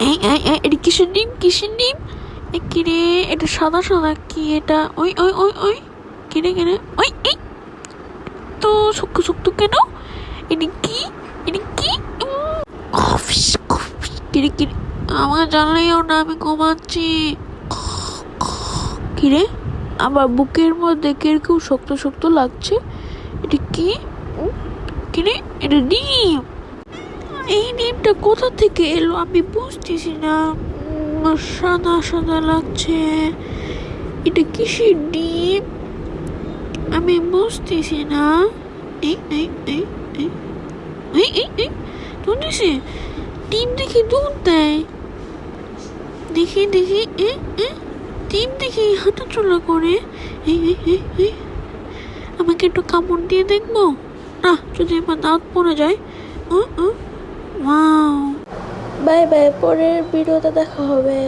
এই এই এটা কিসের ডিম? কিসের ডিম? কিরে, এটা সাদা সাদা কি এটা? ওই ওই ওই ওই। কিরে কিরে? ওই, এই। তো শক্ত শক্ত কেন? এটা কি? এটা কি? কিরে কিরে? আমার জানলেও না, আমি ঘুমাচ্ছি। কিরে? আমার বুকের মধ্যে কীরকম শক্ত শক্ত লাগছে? এটা কি? কিরে? এটা ডিম। এই ডিমটা কোথা থেকে এলো আমি বুঝতেছি না। সাদা সাদা লাগছে। এটা কিসের ডিম? আমি বুঝতেছি না। এই এই ডিম দেখি দুধ দেয়। দেখি দেখি, এ এ, ডিম দেখি হাঁটা চলা করে। এই আমাকে একটু কামড় দিয়ে দেখব? না, যদি আমার দাঁত পড়ে যায়। ও ও বাই বাই পরের ভিডিওতে দেখা হবে।